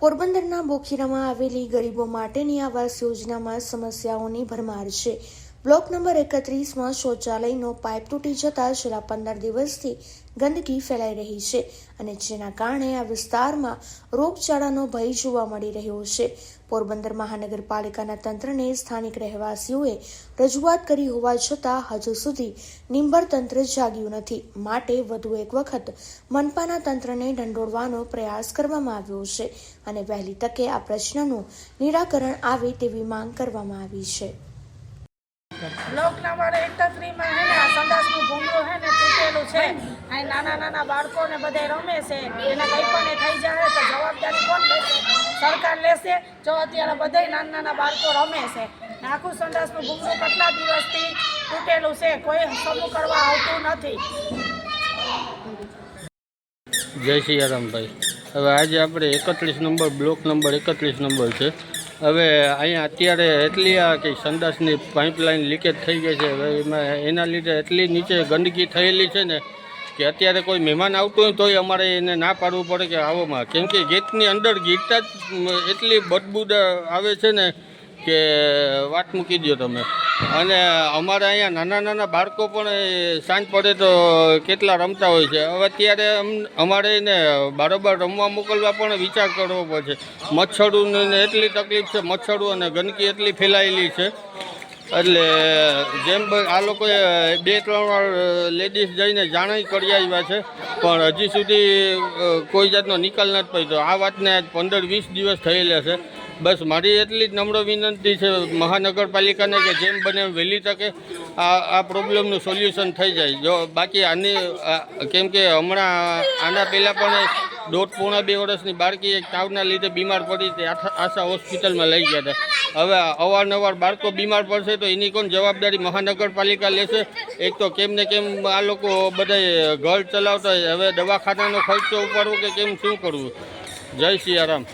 પોરબંદરના બોખીરામાં આવેલી ગરીબો માટેની આવાસ યોજનામાં સમસ્યાઓની ભરમાર છે. બ્લોક નંબર એકત્રીસમાં શૌચાલયનો પાઇપ તૂટી જતા છેલ્લા પંદર દિવસથી ગંદકી ફેલાઈ રહી છે અને જેના કારણે આ વિસ્તારમાં રોગચાળાનો ભય જોવા મળી રહ્યો છે. પોરબંદર મહાનગરપાલિકાના તંત્રને સ્થાનિક રહેવાસીઓએ રજૂઆત કરી હોવા છતાં હજુ સુધી નિંબર તંત્ર જાગ્યું નથી. માટે વધુ એક વખત મનપાના તંત્રને ઢંઢોળવાનો પ્રયાસ કરવામાં આવ્યો છે અને વહેલી તકે આ પ્રશ્નનું નિરાકરણ આવે તેવી માંગ કરવામાં આવી છે. બ્લોક નંબર એકત્રીસમાં હે ને, આ સંડાસનું ભૂંગળું હે ને તૂટેલું છે. નાના નાના બાળકોને બધે રમે છે. એના કંઈ પણ થઈ જાય તો જવાબદારી કોણ લેશે? સરકાર લેશે? જો અત્યારે બધાય નાના નાના બાળકો રમે છે. આખું સંડાસનું ભૂંગળું કેટલા દિવસથી તૂટેલું છે? કોઈ સમૂહ કરવા આવતું નથી. જય સિયારામભાઈ હવે આજે આપણે એકત્રીસ નંબર, બ્લોક નંબર એકત્રીસ નંબર છે. હવે અહીંયા અત્યારે એટલી આ કે સંડાસની પાઇપલાઇન લીકેજ થઈ ગઈ છે. હવે એમાં એના લીધે એટલી નીચે ગંદકી થયેલી છે ને કે અત્યારે કોઈ મહેમાન આવતું હોય તોય અમારે એને ના પાડવું પડે કે આવોમાં. કેમ કે ગેટની અંદર ગીરતા જ એટલી બદબૂદ આવે છે ને કે વાત મૂકી દો તમે. અને અમારે અહીંયા નાના નાના બાળકો પણ સાંજ પડે તો કેટલા રમતા હોય છે. હવે અત્યારે અમ- અમારે એને બારોબાર રમવા મોકલવા પણ વિચાર કરવો પડશે. મચ્છરોને એટલી તકલીફ છે, મચ્છરો અને ગંદકી એટલી ફેલાયેલી છે. એટલે જેમ આ લોકોએ બે ત્રણ વાર લેડીઝ જઈને જાણ કરી આવ્યા છે, પણ હજી સુધી કોઈ જાતનો નિકાલ નથી પડ્યો. આ વાતને આજ પંદર વીસ દિવસ થયેલા છે. બસ મારી એટલી જ નમ્ર વિનંતી છે મહાનગરપાલિકાને કે જેમ બને વહેલી તકે આ આ પ્રોબ્લેમનું સોલ્યુશન થઈ જાય. જો બાકી આની કેમ કે હમણાં આના પહેલાં પણ દોઢ પોણા બે વર્ષની બાળકી એક તાવના લીધે બીમાર પડી તે આશા હોસ્પિટલમાં લઈ ગયા હતા. હવે અવારનવાર બાળકો બીમાર પડશે તો એની કોણ જવાબદારી મહાનગરપાલિકા લેશે? એક તો કેમ ને કેમ આ લોકો બધા ઘર ચલાવતા હવે દવાખાનાનો ખર્ચો ઉપાડવો કે કેમ શું કરવું? જય સિયારામ.